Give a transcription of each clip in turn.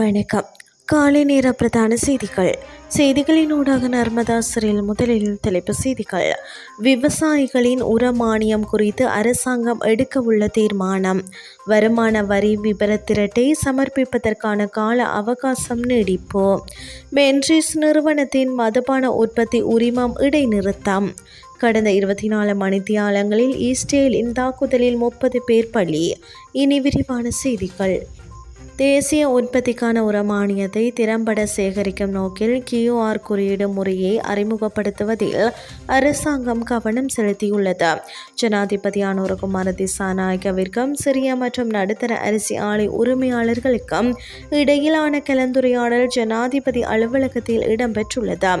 வணக்கம். காலை நேர பிரதான செய்திகள். செய்திகளின் ஊடாக நர்மதா சிறையில் முதலில் தலைப்பு செய்திகள். விவசாயிகளின் உர மானியம் குறித்து அரசாங்கம் எடுக்க உள்ள தீர்மானம். வருமான வரி விபர திரட்டை சமர்ப்பிப்பதற்கான கால அவகாசம் நீடிப்பு. மென்ட்ரிஸ் நிறுவனத்தின் மதுபான உற்பத்தி உரிமம் இடைநிறுத்தம். கடந்த இருபத்தி நாலு மணித்தியாலங்களில் ஈஸ்டேலின் தாக்குதலில் முப்பது பேர் பலி. இனி விரிவான செய்திகள். தேசிய உற்பத்திக்கான உர மானியத்தை திறம்பட சேகரிக்கும் நோக்கில் கியூஆர் குறியீடு முறையை அறிமுகப்படுத்துவதில் அரசாங்கம் கவனம் செலுத்தியுள்ளது. ஜனாதிபதி அனுரகுமார திசாநாயகவிற்கும் சிறிய மற்றும் நடுத்தர அரிசி ஆலை உரிமையாளர்களுக்கும் இடையிலான கலந்துரையாடல் ஜனாதிபதி அலுவலகத்தில் இடம்பெற்றுள்ளது.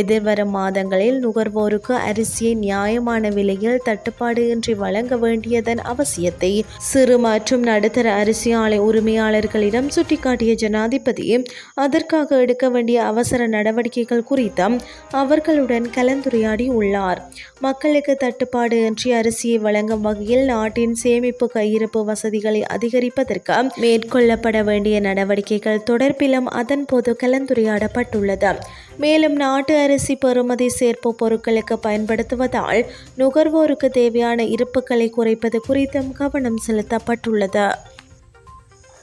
எதிர்வரும் மாதங்களில் நுகர்வோருக்கு அரிசியை நியாயமான விலையில் தட்டுப்பாடு இன்றி வழங்க வேண்டியதன் அவசியத்தை சிறு மற்றும் நடுத்தர அரிசி ஆலை உரிமையாளர்கள் அதிகாரிகளிடம் சுட்டிக்காட்டிய ஜனாதிபதி அதற்காக எடுக்க வேண்டிய அவசர நடவடிக்கைகள் குறித்தும் அவர்களுடன் கலந்துரையாடி உள்ளார். மக்களுக்கு தட்டுப்பாடு இன்றி அரிசியை வழங்கும் வகையில் நாட்டின் சேமிப்பு கையிருப்பு வசதிகளை அதிகரிப்பதற்கு மேற்கொள்ளப்பட வேண்டிய நடவடிக்கைகள் தொடர்பிலும் அதன்போது கலந்துரையாடப்பட்டுள்ளது. மேலும் நாட்டு அரிசி பெறுமதி சேர்ப்பு பொருட்களுக்கு பயன்படுத்துவதால் நுகர்வோருக்கு தேவையான இருப்புகளை குறைப்பது குறித்தும் கவனம் செலுத்தப்பட்டுள்ளது.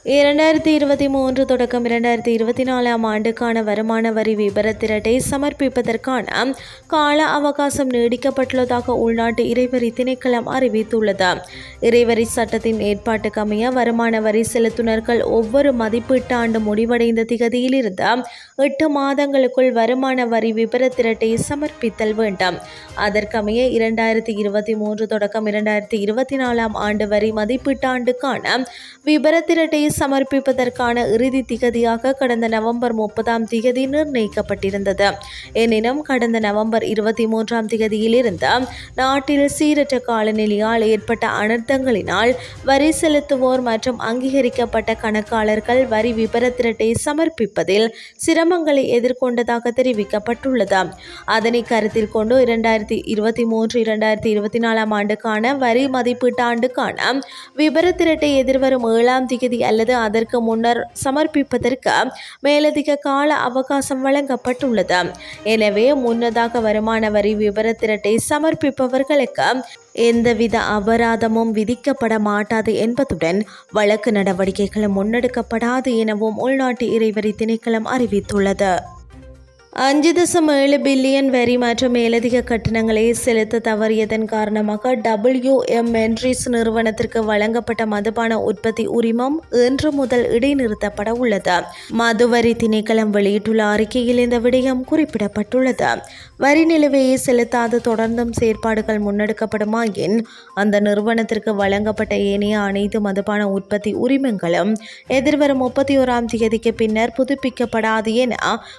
இரண்டாயிரத்தி இருபத்தி மூன்று தொடக்கம் இரண்டாயிரத்தி இருபத்தி நாலாம் ஆண்டுக்கான வருமான வரி விபரத்திரட்டை சமர்ப்பிப்பதற்கான கால அவகாசம் நீடிக்கப்பட்டுள்ளதாக உள்நாட்டு இறைவரி திணைக்களம் அறிவித்துள்ளது. இறைவரி சட்டத்தின் ஏற்பாட்டுக்கமைய வருமான வரி செலுத்துனர்கள் ஒவ்வொரு மதிப்பீட்டு ஆண்டு முடிவடைந்த திகதியிலிருந்து எட்டு மாதங்களுக்குள் வருமான வரி விபரத்திரட்டை சமர்ப்பித்தல் வேண்டும். அதற்கமைய இரண்டாயிரத்தி இருபத்தி மூன்று தொடக்கம் இரண்டாயிரத்தி இருபத்தி நாலாம் ஆண்டு வரி மதிப்பீட்டாண்டுக்கான விபரத்திரட்டை சமர்ப்பிப்பதற்கான இறுதி திகதியாக கடந்த நவம்பர் முப்பதாம் திகதி நிர்ணயிக்கப்பட்டிருந்தது. எனினும் கடந்த நவம்பர் இருபத்தி மூன்றாம் திகதியிலிருந்து நாட்டில் சீரற்ற காலநிலையால் ஏற்பட்ட அனர்த்தங்களினால் வரி செலுத்துவோர் மற்றும் அங்கீகரிக்கப்பட்ட கணக்காளர்கள் வரி விபர திரட்டை சமர்ப்பிப்பதில் சிரமங்களை எதிர்கொண்டதாக தெரிவிக்கப்பட்டுள்ளது. அதனை கருத்தில் கொண்டு இரண்டாயிரத்தி இருபத்தி மூன்று இரண்டாயிரத்தி இருபத்தி நாலாம் ஆண்டுக்கான வரி மதிப்பீட்டு ஆண்டுக்கான விபரத்திரட்டை எதிர்வரும் ஏழாம் திகதி அல்லது அல்லது அதற்கு முன்னர் சமர்ப்பிப்பதற்கு மேலதிக கால அவகாசம் வழங்கப்பட்டுள்ளது. எனவே முன்னதாக வருமான வரி விவர திரட்டை சமர்ப்பிப்பவர்களுக்கு எந்தவித அபராதமும் விதிக்கப்பட மாட்டாது என்பதுடன் வழக்கு நடவடிக்கைகளும் முன்னெடுக்கப்படாது எனவும் உள்நாட்டு இறைவரி திணைக்களம் அறிவித்துள்ளது. அஞ்சு தசம் ஏழு பில்லியன் வரி மற்றும் மேலதிக கட்டணங்களை செலுத்த தவறியதன் காரணமாக டபிள்யூ எம் நிறுவனத்திற்கு வழங்கப்பட்ட மதுபான உற்பத்தி உரிமம் இன்று முதல் இடைநிறுத்தப்பட உள்ளது. மதுவரி திணைக்களம் வெளியிட்டுள்ள அறிக்கையில் இந்த விடயம் குறிப்பிடப்பட்டுள்ளது. வரி நிலுவையை செலுத்தாது தொடர்ந்தும் செயற்பாடுகள் முன்னெடுக்கப்படுமாயின் அந்த நிறுவனத்திற்கு வழங்கப்பட்ட ஏனைய அனைத்து மதுபான உற்பத்தி உரிமங்களும் எதிர்வரும் முப்பத்தி ஓராம் தேதிக்கு பின்னர் புதுப்பிக்கப்படாது என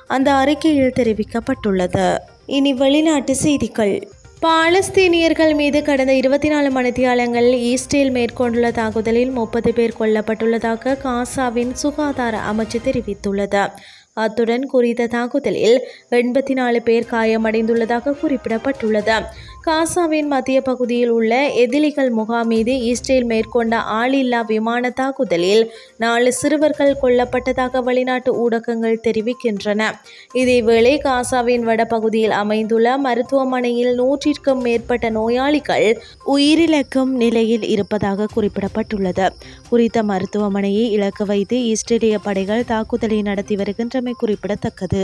அந்த அறிக்கையில் தெரிவிக்கப்பட்டுள்ளது. இனி வெளிநாட்டு செய்திகள். பாலஸ்தீனியர்கள் மீது கடந்த இருபத்தி நாலு மணித்தியாலங்களில் ஈஸ்டேல் மேற்கொண்டுள்ள தாக்குதலில் முப்பது பேர் கொல்லப்பட்டுள்ளதாக காசாவின் சுகாதார அமைச்சு தெரிவித்துள்ளது. அத்துடன் குறித்த தாக்குதலில் எண்பத்தி நாலு பேர் காயமடைந்துள்ளதாக குறிப்பிடப்பட்டுள்ளது. காசாவின் மத்திய பகுதியில் உள்ள எதிலிகள் முகாம் மீது இஸ்ரேல் மேற்கொண்ட ஆளில்லா விமான தாக்குதலில் நாலு சிறுவர்கள் கொல்லப்பட்டதாக வெளிநாட்டு ஊடகங்கள் தெரிவிக்கின்றன. இதேவேளை காசாவின் வடபகுதியில் அமைந்துள்ள மருத்துவமனையில் நூற்றிற்கும் மேற்பட்ட நோயாளிகள் உயிரிழக்கும் நிலையில் இருப்பதாக குறிப்பிடப்பட்டுள்ளது. குறித்த மருத்துவமனையை இலக்கு வைத்து இஸ்ரேலிய படைகள் தாக்குதலை நடத்தி வருகின்றமை குறிப்பிடத்தக்கது.